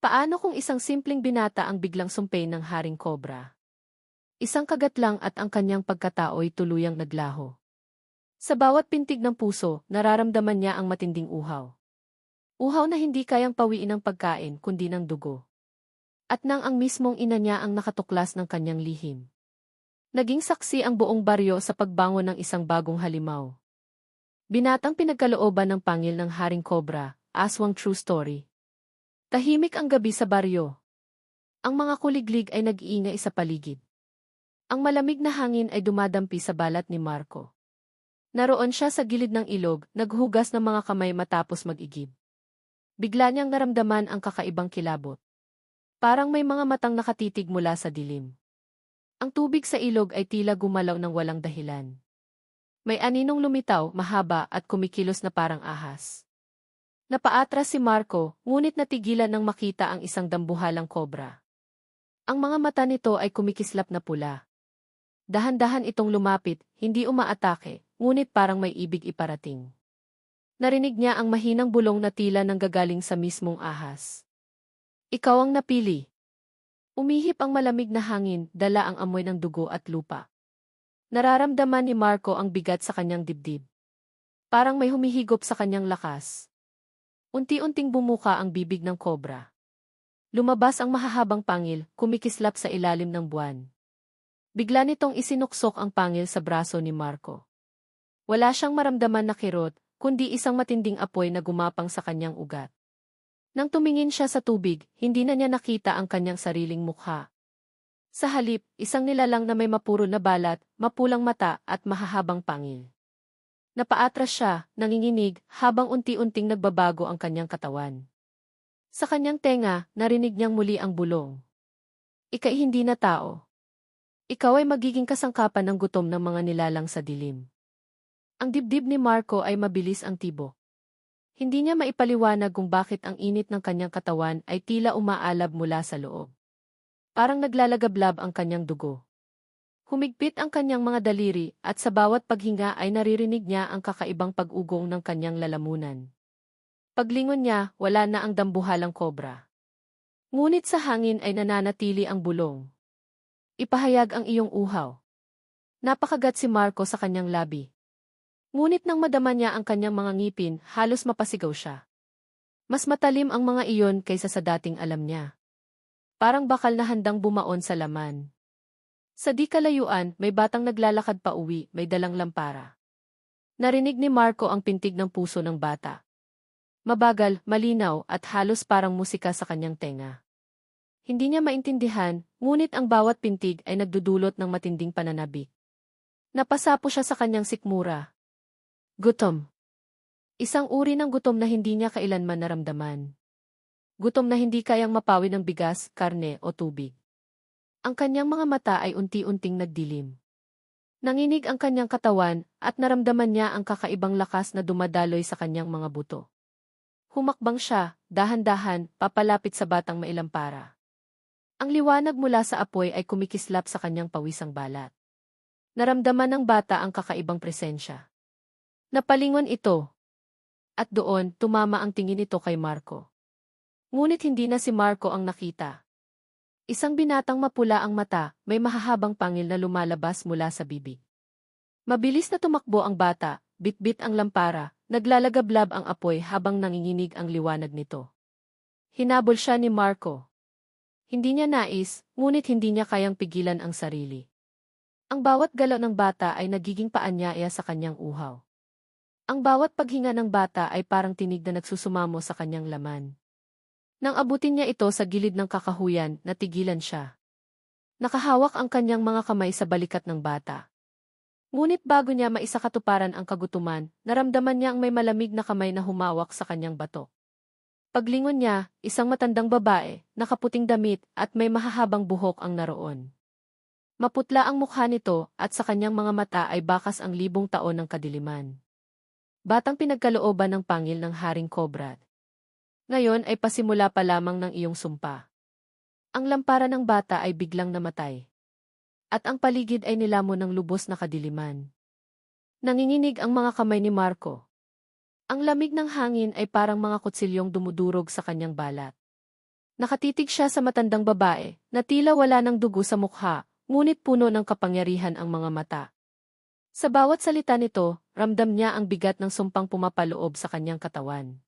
Paano kung isang simpleng binata ang biglang sumpay ng haring kobra? Isang kagat lang at ang kanyang pagkatao'y tuluyang naglaho. Sa bawat pintig ng puso, nararamdaman niya ang matinding uhaw. Uhaw na hindi kayang pawiin ng pagkain kundi ng dugo. At nang ang mismong ina niya ang nakatuklas ng kanyang lihim. Naging saksi ang buong baryo sa pagbangon ng isang bagong halimaw. Binatang pinagkalooban ng pangil ng Haring Cobra, Aswang True Story. Tahimik ang gabi sa baryo. Ang mga kuliglig ay nag-iingay sa paligid. Ang malamig na hangin ay dumadampi sa balat ni Marco. Naroon siya sa gilid ng ilog, naghugas ng mga kamay matapos mag-igib. Bigla niyang naramdaman ang kakaibang kilabot. Parang may mga matang nakatitig mula sa dilim. Ang tubig sa ilog ay tila gumalaw ng walang dahilan. May aninong lumitaw, mahaba at kumikilos na parang ahas. Napaatras si Marco, ngunit natigilan nang makita ang isang dambuhalang kobra. Ang mga mata nito ay kumikislap na pula. Dahan-dahan itong lumapit, hindi umaatake, ngunit parang may ibig iparating. Narinig niya ang mahinang bulong na tila nang gagaling sa mismong ahas. Ikaw ang napili. Umihip ang malamig na hangin, dala ang amoy ng dugo at lupa. Nararamdaman ni Marco ang bigat sa kanyang dibdib. Parang may humihigop sa kanyang lakas. Unti-unting bumuka ang bibig ng kobra. Lumabas ang mahahabang pangil, kumikislap sa ilalim ng buwan. Bigla nitong isinuksok ang pangil sa braso ni Marco. Wala siyang maramdaman na kirot, kundi isang matinding apoy na gumapang sa kanyang ugat. Nang tumingin siya sa tubig, hindi na niya nakita ang kanyang sariling mukha. Sa halip, isang nilalang na may mapuro na balat, mapulang mata at mahahabang pangil. Napaatras siya, nanginginig, habang unti-unting nagbabago ang kanyang katawan. Sa kanyang tenga, narinig niyang muli ang bulong. Ika'y hindi na tao. Ikaw ay magiging kasangkapan ng gutom ng mga nilalang sa dilim. Ang dibdib ni Marco ay mabilis ang tibo. Hindi niya maipaliwanag kung bakit ang init ng kanyang katawan ay tila umaalab mula sa loob. Parang naglalagablab ang kanyang dugo. Humigpit ang kanyang mga daliri at sa bawat paghinga ay naririnig niya ang kakaibang pag-ugong ng kanyang lalamunan. Paglingon niya, wala na ang dambuhalang kobra. Ngunit sa hangin ay nananatili ang bulong. Ipahayag ang iyong uhaw. Napakagat si Marco sa kanyang labi. Ngunit nang madama niya ang kanyang mga ngipin, halos mapasigaw siya. Mas matalim ang mga iyon kaysa sa dating alam niya. Parang bakal na handang bumaon sa laman. Sa di kalayuan, may batang naglalakad pa uwi, may dalang lampara. Narinig ni Marco ang pintig ng puso ng bata. Mabagal, malinaw, at halos parang musika sa kanyang tenga. Hindi niya maintindihan, ngunit ang bawat pintig ay nagdudulot ng matinding pananabik. Napasapo siya sa kanyang sikmura, Gutom. Isang uri ng gutom na hindi niya kailanman naramdaman. Gutom na hindi kayang mapawi ng bigas, karne o tubig. Ang kanyang mga mata ay unti-unting nagdilim. Nanginig ang kanyang katawan at naramdaman niya ang kakaibang lakas na dumadaloy sa kanyang mga buto. Humakbang siya, dahan-dahan, papalapit sa batang mailampara. Ang liwanag mula sa apoy ay kumikislap sa kanyang pawisang balat. Naramdaman ng bata ang kakaibang presensya. Napalingon ito. At doon, tumama ang tingin nito kay Marco. Ngunit hindi na si Marco ang nakita. Isang binatang mapula ang mata, may mahahabang pangil na lumalabas mula sa bibig. Mabilis na tumakbo ang bata, bitbit ang lampara, naglalagablab ang apoy habang nanginginig ang liwanag nito. Hinabol siya ni Marco. Hindi niya nais, ngunit hindi niya kayang pigilan ang sarili. Ang bawat galaw ng bata ay nagiging paanyaya sa kanyang uhaw. Ang bawat paghinga ng bata ay parang tinig na nagsusumamo sa kanyang laman. Nang abutin niya ito sa gilid ng kakahuyan, natigilan siya. Nakahawak ang kanyang mga kamay sa balikat ng bata. Ngunit bago niya maisakatuparan ang kagutuman, naramdaman niya ang may malamig na kamay na humawak sa kanyang bato. Paglingon niya, isang matandang babae, nakaputing damit at may mahahabang buhok ang naroon. Maputla ang mukha nito at sa kanyang mga mata ay bakas ang libong taon ng kadiliman. Batang pinagkalooban ng pangil ng Haring Cobra. Ngayon ay pasimula pa lamang ng iyong sumpa. Ang lampara ng bata ay biglang namatay. At ang paligid ay nilamon ng lubos na kadiliman. Nanginginig ang mga kamay ni Marco. Ang lamig ng hangin ay parang mga kutsilyong dumudurog sa kanyang balat. Nakatitig siya sa matandang babae, na tila wala ng dugo sa mukha, ngunit puno ng kapangyarihan ang mga mata. Sa bawat salita nito, ramdam niya ang bigat ng sumpang pumapaloob sa kanyang katawan.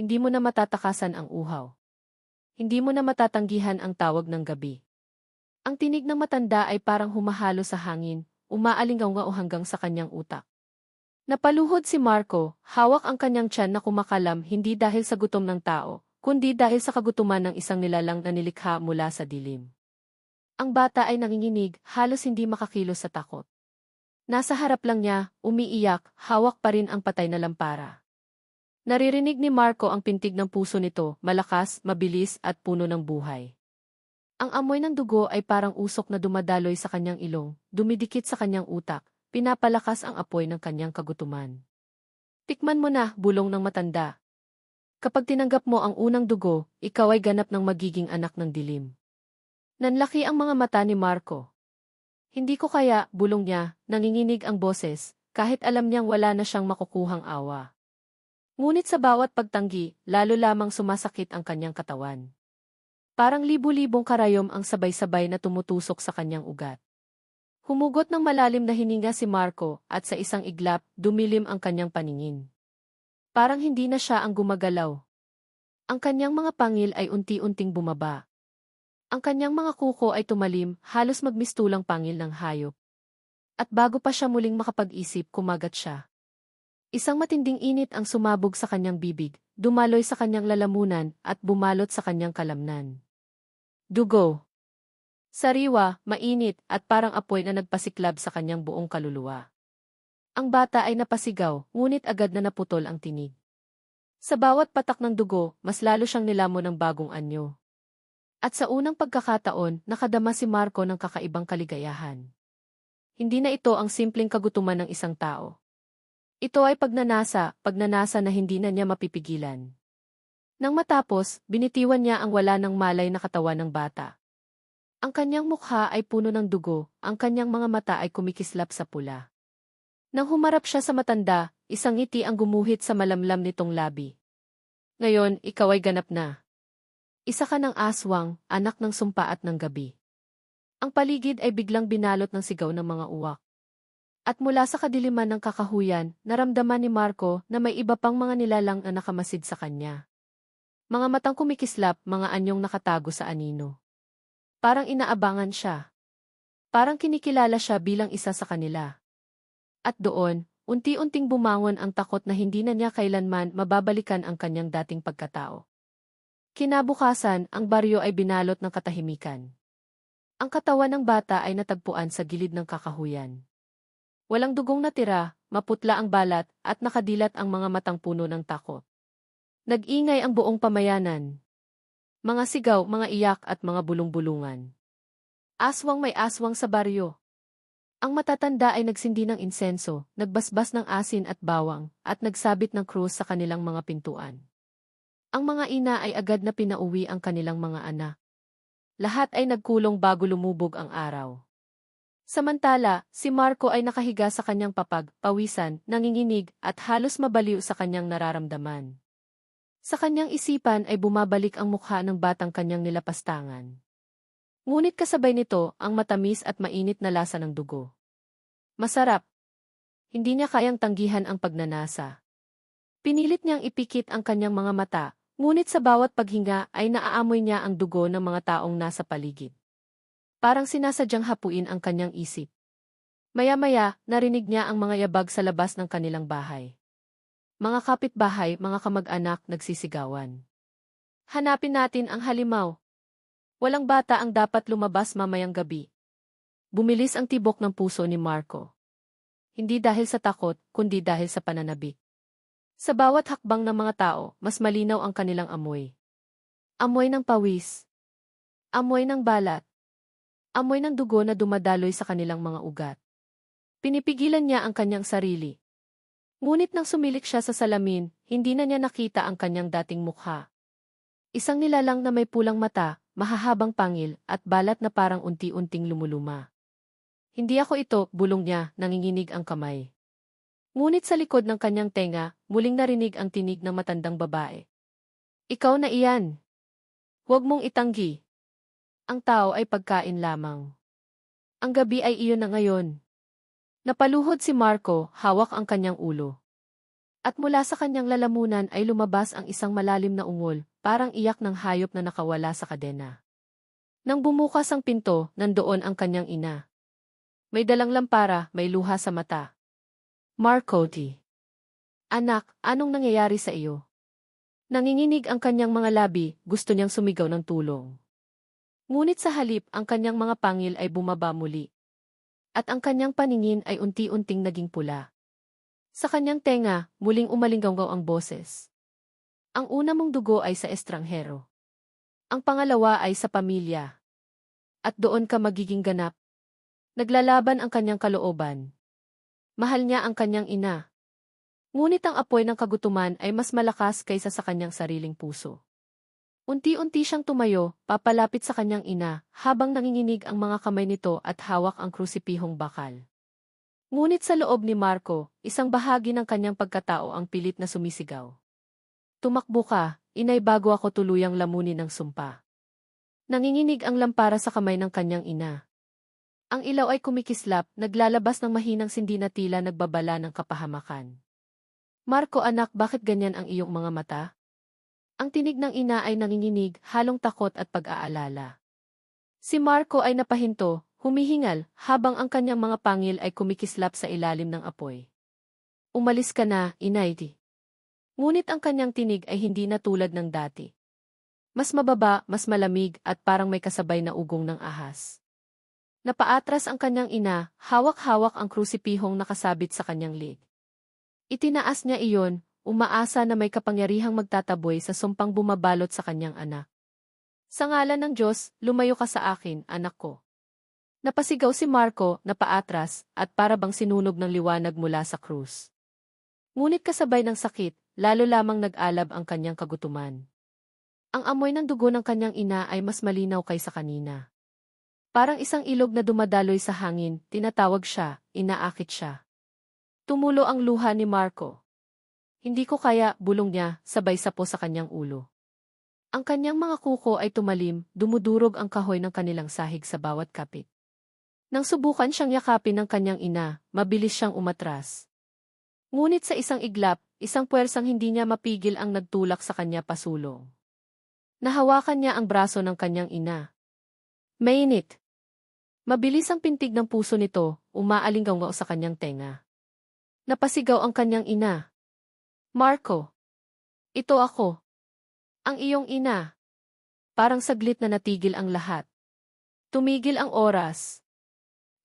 Hindi mo na matatakasan ang uhaw. Hindi mo na matatanggihan ang tawag ng gabi. Ang tinig ng matanda ay parang humahalo sa hangin, umaalingaw hanggang sa kanyang utak. Napaluhod si Marco, hawak ang kanyang tiyan na kumakalam hindi dahil sa gutom ng tao, kundi dahil sa kagutuman ng isang nilalang na nilikha mula sa dilim. Ang bata ay nanginginig, halos hindi makakilos sa takot. Nasa harap lang niya, umiiyak, hawak pa rin ang patay na lampara. Naririnig ni Marco ang pintig ng puso nito, malakas, mabilis at puno ng buhay. Ang amoy ng dugo ay parang usok na dumadaloy sa kanyang ilong, dumidikit sa kanyang utak, pinapalakas ang apoy ng kanyang kagutuman. Tikman mo na, bulong ng matanda. Kapag tinanggap mo ang unang dugo, ikaw ay ganap ng magiging anak ng dilim. Nanlaki ang mga mata ni Marco. Hindi ko kaya, bulong niya, nanginginig ang boses, kahit alam niyang wala na siyang makukuhang awa. Ngunit sa bawat pagtanggi, lalo lamang sumasakit ang kanyang katawan. Parang libu-libong karayom ang sabay-sabay na tumutusok sa kanyang ugat. Humugot ng malalim na hininga si Marco at sa isang iglap, dumilim ang kanyang paningin. Parang hindi na siya ang gumagalaw. Ang kanyang mga pangil ay unti-unting bumaba. Ang kanyang mga kuko ay tumalim, halos magmistulang pangil ng hayop. At bago pa siya muling makapag-isip, kumagat siya. Isang matinding init ang sumabog sa kanyang bibig, dumaloy sa kanyang lalamunan at bumalot sa kanyang kalamnan. Dugo. Sariwa, mainit, at parang apoy na nagpasiklab sa kanyang buong kaluluwa. Ang bata ay napasigaw, ngunit agad na naputol ang tinig. Sa bawat patak ng dugo, mas lalo siyang nilamon ng bagong anyo. At sa unang pagkakataon, nakadama si Marco ng kakaibang kaligayahan. Hindi na ito ang simpleng kagutuman ng isang tao. Ito ay pagnanasa, pagnanasa na hindi na niya mapipigilan. Nang matapos, binitiwan niya ang wala ng malay na katawan ng bata. Ang kanyang mukha ay puno ng dugo, ang kanyang mga mata ay kumikislap sa pula. Nang humarap siya sa matanda, isang ngiti ang gumuhit sa malamlam nitong labi. Ngayon, ikaw ay ganap na. Isa ka ng aswang, anak ng sumpa at ng gabi. Ang paligid ay biglang binalot ng sigaw ng mga uwak. At mula sa kadiliman ng kakahuyan, naramdaman ni Marco na may iba pang mga nilalang na nakamasid sa kanya. Mga matang kumikislap, mga anyong nakatago sa anino. Parang inaabangan siya. Parang kinikilala siya bilang isa sa kanila. At doon, unti-unting bumangon ang takot na hindi na niya kailanman mababalikan ang kanyang dating pagkatao. Kinabukasan, ang baryo ay binalot ng katahimikan. Ang katawan ng bata ay natagpuan sa gilid ng kakahuyan. Walang dugong natira, maputla ang balat, at nakadilat ang mga matang puno ng takot. Nag-ingay ang buong pamayanan. Mga sigaw, mga iyak at mga bulong-bulungan. Aswang may aswang sa baryo. Ang matatanda ay nagsindi ng insenso, nagbasbas ng asin at bawang, at nagsabit ng krus sa kanilang mga pintuan. Ang mga ina ay agad na pinauwi ang kanilang mga anak. Lahat ay nagkulong bago lumubog ang araw. Samantala, si Marco ay nakahiga sa kanyang papag, pawisan, nanginginig, at halos mabaliw sa kanyang nararamdaman. Sa kanyang isipan ay bumabalik ang mukha ng batang kanyang nilapastangan. Ngunit kasabay nito ang matamis at mainit na lasa ng dugo. Masarap. Hindi niya kayang tanggihan ang pagnanasa. Pinilit niyang ipikit ang kanyang mga mata, ngunit sa bawat paghinga ay naaamoy niya ang dugo ng mga taong nasa paligid. Parang sinasadyang hapuin ang kanyang isip. Maya-maya, narinig niya ang mga yabag sa labas ng kanilang bahay. Mga kapitbahay, mga kamag-anak nagsisigawan. Hanapin natin ang halimaw. Walang bata ang dapat lumabas mamayang gabi. Bumilis ang tibok ng puso ni Marco. Hindi dahil sa takot, kundi dahil sa pananabik. Sa bawat hakbang ng mga tao, mas malinaw ang kanilang amoy. Amoy ng pawis. Amoy ng balat. Amoy ng dugo na dumadaloy sa kanilang mga ugat. Pinipigilan niya ang kanyang sarili, Ngunit nang sumilik siya sa salamin, hindi na niya nakita ang kanyang dating mukha. Isang nilalang na may pulang mata, mahahabang pangil, at balat na parang unti-unting lumuluma. Hindi ako ito, bulong niya, nanginginig ang kamay. Ngunit sa likod ng kanyang tenga, muling narinig ang tinig ng matandang babae. Ikaw na iyan. Huwag mong itanggi. Ang tao ay pagkain lamang. Ang gabi ay iyon na ngayon. Napaluhod si Marco, hawak ang kanyang ulo. At mula sa kanyang lalamunan ay lumabas ang isang malalim na ungol, parang iyak ng hayop na nakawala sa kadena. Nang bumukas ang pinto, nandoon ang kanyang ina. May dalang lampara, may luha sa mata. Marco T. Anak, anong nangyayari sa iyo? Nanginginig ang kanyang mga labi, gusto niyang sumigaw ng tulong. Ngunit sa halip, ang kanyang mga pangil ay bumaba muli. At ang kanyang paningin ay unti-unting naging pula. Sa kanyang tenga, muling umalinggaw ang boses. Ang una mong dugo ay sa estranghero. Ang pangalawa ay sa pamilya. At doon ka magiging ganap. Naglalaban ang kanyang kalooban. Mahal niya ang kanyang ina. Ngunit ang apoy ng kagutuman ay mas malakas kaysa sa kanyang sariling puso. Unti-unti siyang tumayo, papalapit sa kanyang ina, habang nanginginig ang mga kamay nito at hawak ang krusipihong bakal. Ngunit sa loob ni Marco, isang bahagi ng kanyang pagkatao ang pilit na sumisigaw. Tumakbo ka, inay bago ako tuluyang lamunin ng sumpa. Nanginginig ang lampara sa kamay ng kanyang ina. Ang ilaw ay kumikislap, naglalabas ng mahinang sindi na tila nagbabala ng kapahamakan. Marco anak bakit ganyan ang iyong mga mata? Ang tinig ng ina ay nanginginig, halong takot at pag-aalala. Si Marco ay napahinto, humihingal, habang ang kanyang mga pangil ay kumikislap sa ilalim ng apoy. Umalis ka na, inay. Ngunit ang kanyang tinig ay hindi na tulad ng dati. Mas mababa, mas malamig, at parang may kasabay na ugong ng ahas. Napaatras ang kanyang ina, hawak-hawak ang krusipihong nakasabit sa kanyang leg. Itinaas niya iyon, umaasa na may kapangyarihang magtataboy sa sumpang bumabalot sa kanyang anak. Sa ngalan ng Diyos, lumayo ka sa akin, anak ko. Napasigaw si Marco, napaatras, at para sinunog ng liwanag mula sa krus. Ngunit kasabay ng sakit, lalo lamang nag-alab ang kanyang kagutuman. Ang amoy ng dugo ng kanyang ina ay mas malinaw kaysa kanina. Parang isang ilog na dumadaloy sa hangin, tinatawag siya, inaakit siya. Tumulo ang luha ni Marco. Hindi ko kaya, bulong niya, sabay sapo sa kanyang ulo. Ang kanyang mga kuko ay tumalim, dumudurog ang kahoy ng kanilang sahig sa bawat kapit. Nang subukan siyang yakapin ng kanyang ina, mabilis siyang umatras. Ngunit sa isang iglap, isang puwersang hindi niya mapigil ang nagtulak sa kanya pasulong. Nahawakan niya ang braso ng kanyang ina. Mainit. Mabilis ang pintig ng puso nito, umaalinggaw sa kanyang tenga. Napasigaw ang kanyang ina. Marco. Ito ako. Ang iyong ina. Parang saglit na natigil ang lahat. Tumigil ang oras.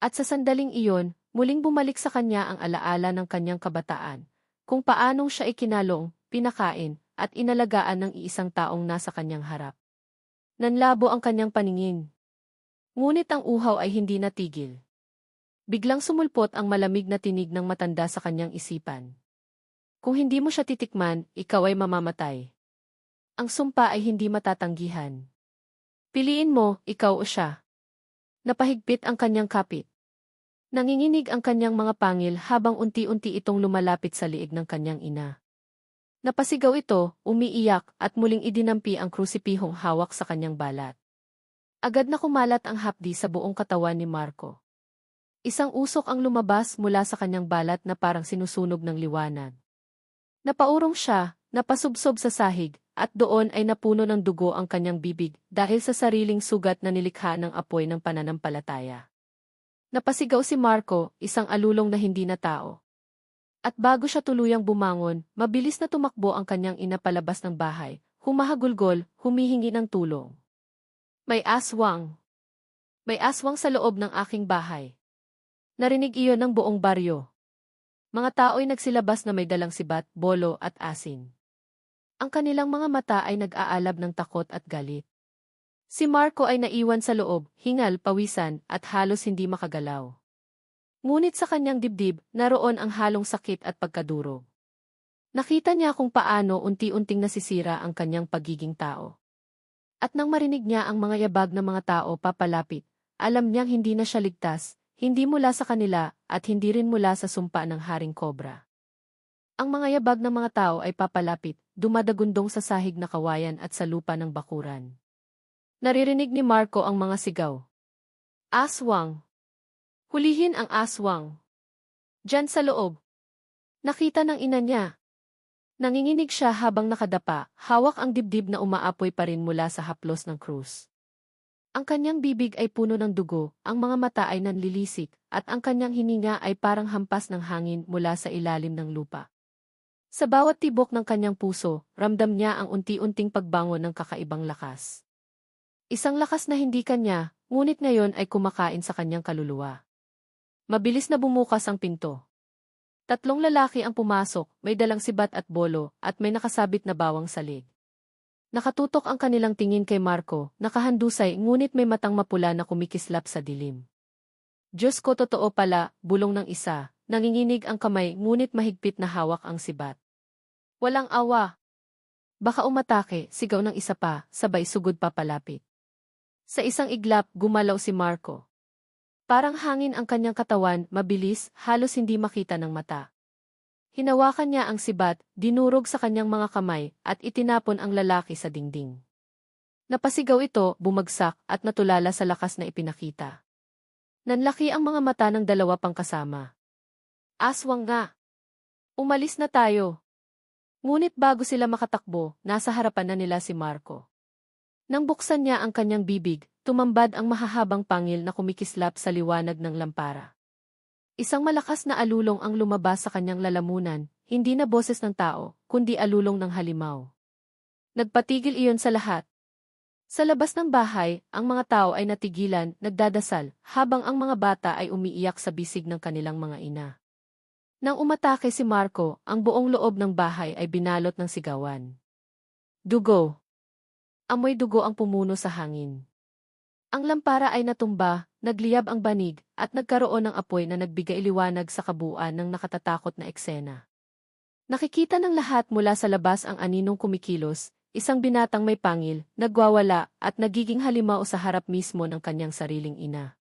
At sa sandaling iyon, muling bumalik sa kanya ang alaala ng kanyang kabataan, kung paanong siya ikinalong, pinakain, at inalagaan ng iisang taong nasa kanyang harap. Nanlabo ang kanyang paningin. Ngunit ang uhaw ay hindi natigil. Biglang sumulpot ang malamig na tinig ng matanda sa kanyang isipan. Kung hindi mo siya titikman, ikaw ay mamamatay. Ang sumpa ay hindi matatanggihan. Piliin mo, ikaw o siya. Napahigpit ang kanyang kapit. Nanginginig ang kanyang mga pangil habang unti-unti itong lumalapit sa liig ng kanyang ina. Napasigaw ito, umiiyak, at muling idinampi ang krusipihong hawak sa kanyang balat. Agad na kumalat ang hapdi sa buong katawan ni Marco. Isang usok ang lumabas mula sa kanyang balat na parang sinusunog ng liwanag. Napaurong siya, napasubsob sa sahig, at doon ay napuno ng dugo ang kanyang bibig dahil sa sariling sugat na nilikha ng apoy ng pananampalataya. Napasigaw si Marco, isang alulong na hindi na tao. At bago siya tuluyang bumangon, mabilis na tumakbo ang kanyang ina palabas ng bahay, humahagulgol, humihingi ng tulong. May aswang. May aswang sa loob ng aking bahay. Narinig iyon ng buong baryo. Mga tao'y nagsilabas na may dalang sibat, bolo at asin. Ang kanilang mga mata ay nag-aalab ng takot at galit. Si Marco ay naiwan sa loob, hingal, pawisan, at halos hindi makagalaw. Ngunit sa kanyang dibdib, naroon ang halong sakit at pagkaduro. Nakita niya kung paano unti-unting nasisira ang kanyang pagiging tao. At nang marinig niya ang mga yabag ng mga tao papalapit, alam niyang hindi na siya ligtas, hindi mula sa kanila, at hindi rin mula sa sumpa ng Haring Cobra. Ang mga yabag ng mga tao ay papalapit, dumadagundong sa sahig na kawayan at sa lupa ng bakuran. Naririnig ni Marco ang mga sigaw. Aswang. Hulihin ang aswang. Diyan sa loob. Nakita ng ina niya. Nanginginig siya habang nakadapa, hawak ang dibdib na umaapoy pa rin mula sa haplos ng krus. Ang kanyang bibig ay puno ng dugo, ang mga mata ay nanlilisik, at ang kanyang hininga ay parang hampas ng hangin mula sa ilalim ng lupa. Sa bawat tibok ng kanyang puso, ramdam niya ang unti-unting pagbangon ng kakaibang lakas. Isang lakas na hindi kanya, ngunit ngayon ay kumakain sa kanyang kaluluwa. Mabilis na bumukas ang pinto. Tatlong lalaki ang pumasok, may dalang sibat at bolo, at may nakasabit na bawang salig. Nakatutok ang kanilang tingin kay Marco, nakahandusay ngunit may matang mapula na kumikislap sa dilim. Diyos ko totoo pala, bulong ng isa, nanginginig ang kamay ngunit mahigpit na hawak ang sibat. Walang awa. Baka umatake, sigaw ng isa pa, sabay sugod pa palapit. Sa isang iglap, gumalaw si Marco. Parang hangin ang kanyang katawan, mabilis, halos hindi makita ng mata. Hinawakan niya ang sibat, dinurog sa kanyang mga kamay, at itinapon ang lalaki sa dingding. Napasigaw ito, bumagsak, at natulala sa lakas na ipinakita. Nanlaki ang mga mata ng dalawa pang kasama. Aswang nga! Umalis na tayo! Ngunit bago sila makatakbo, nasa harapan na nila si Marco. Nang buksan niya ang kanyang bibig, tumambad ang mahahabang pangil na kumikislap sa liwanag ng lampara. Isang malakas na alulong ang lumabas sa kanyang lalamunan, hindi na boses ng tao, kundi alulong ng halimaw. Nagpatigil iyon sa lahat. Sa labas ng bahay, ang mga tao ay natigilan, nagdadasal, habang ang mga bata ay umiiyak sa bisig ng kanilang mga ina. Nang umatake si Marco, ang buong loob ng bahay ay binalot ng sigawan. Dugo. Amoy dugo ang pumuno sa hangin. Ang lampara ay natumba, nagliyab ang banig, at nagkaroon ng apoy na nagbigay liwanag sa kabuuan ng nakatatakot na eksena. Nakikita ng lahat mula sa labas ang aninong kumikilos, isang binatang may pangil, nagwawala, at nagiging halimaw sa harap mismo ng kanyang sariling ina.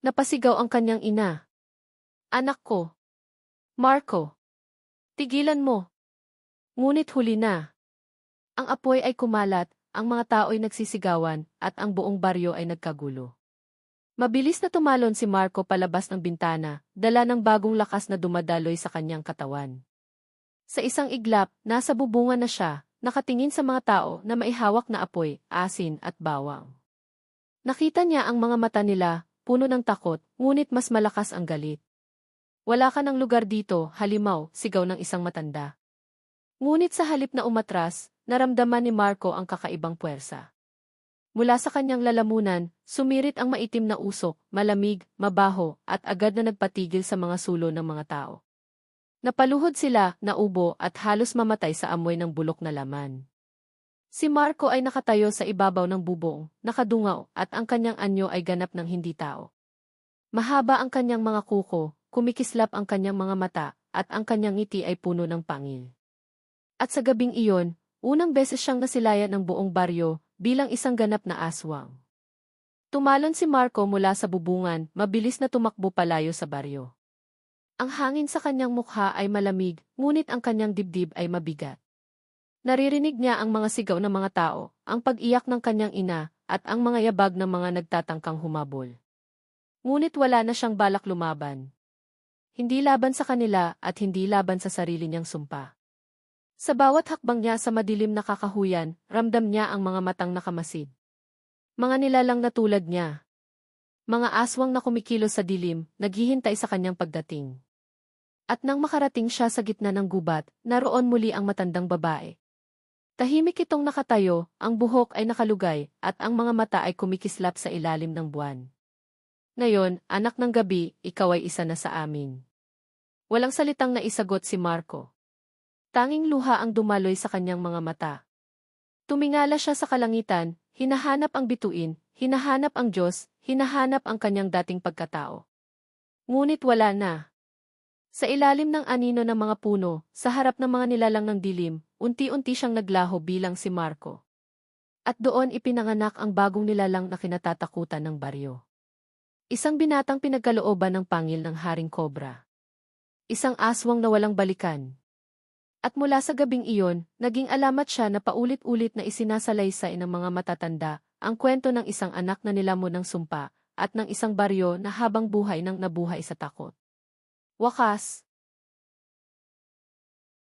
Napasigaw ang kanyang ina. Anak ko. Marco. Tigilan mo. Ngunit huli na. Ang apoy ay kumalat, ang mga tao'y nagsisigawan, at ang buong baryo ay nagkagulo. Mabilis na tumalon si Marco palabas ng bintana, dala ng bagong lakas na dumadaloy sa kanyang katawan. Sa isang iglap, nasa bubungan na siya, nakatingin sa mga tao na maihawak na apoy, asin at bawang. Nakita niya ang mga mata nila, puno ng takot, ngunit mas malakas ang galit. Wala ka ng lugar dito, halimaw, sigaw ng isang matanda. Ngunit sa halip na umatras, naramdaman ni Marco ang kakaibang puwersa. Mula sa kanyang lalamunan, sumirit ang maitim na usok, malamig, mabaho, at agad na nagpatigil sa mga sulo ng mga tao. Napaluhod sila, naubo at halos mamatay sa amoy ng bulok na laman. Si Marco ay nakatayo sa ibabaw ng bubong, nakadungaw, at ang kanyang anyo ay ganap ng hindi tao. Mahaba ang kanyang mga kuko, kumikislap ang kanyang mga mata, at ang kanyang ngiti ay puno ng pangil. At sa gabing iyon, Unang beses siyang nasilayan ng buong baryo bilang isang ganap na aswang. Tumalon si Marco mula sa bubungan, mabilis na tumakbo palayo sa baryo. Ang hangin sa kanyang mukha ay malamig, ngunit ang kanyang dibdib ay mabigat. Naririnig niya ang mga sigaw ng mga tao, ang pag-iyak ng kanyang ina, at ang mga yabag ng mga nagtatangkang humabol. Ngunit wala na siyang balak lumaban. Hindi laban sa kanila at hindi laban sa sarili niyang sumpa. Sa bawat hakbang niya sa madilim na kakahuyan, ramdam niya ang mga matang nakamasid. Mga nilalang na tulad niya. Mga aswang na kumikilos sa dilim, naghihintay sa kanyang pagdating. At nang makarating siya sa gitna ng gubat, naroon muli ang matandang babae. Tahimik itong nakatayo, ang buhok ay nakalugay, at ang mga mata ay kumikislap sa ilalim ng buwan. Ngayon, anak ng gabi, ikaw ay isa na sa amin. Walang salitang naisagot si Marco. Tanging luha ang dumaloy sa kanyang mga mata. Tumingala siya sa kalangitan, hinahanap ang bituin, hinahanap ang Diyos, hinahanap ang kanyang dating pagkatao. Ngunit wala na. Sa ilalim ng anino ng mga puno, sa harap ng mga nilalang ng dilim, unti-unti siyang naglaho bilang si Marco. At doon ipinanganak ang bagong nilalang na kinatatakutan ng baryo. Isang binatang pinagkalooban ng pangil ng Haring Cobra. Isang aswang na walang balikan, at mula sa gabing iyon, naging alamat siya na paulit-ulit na isinasalaysay ng mga matatanda, ang kwento ng isang anak na nilamon ng sumpa, at ng isang baryo na habang buhay nang nabuhay sa takot. Wakas,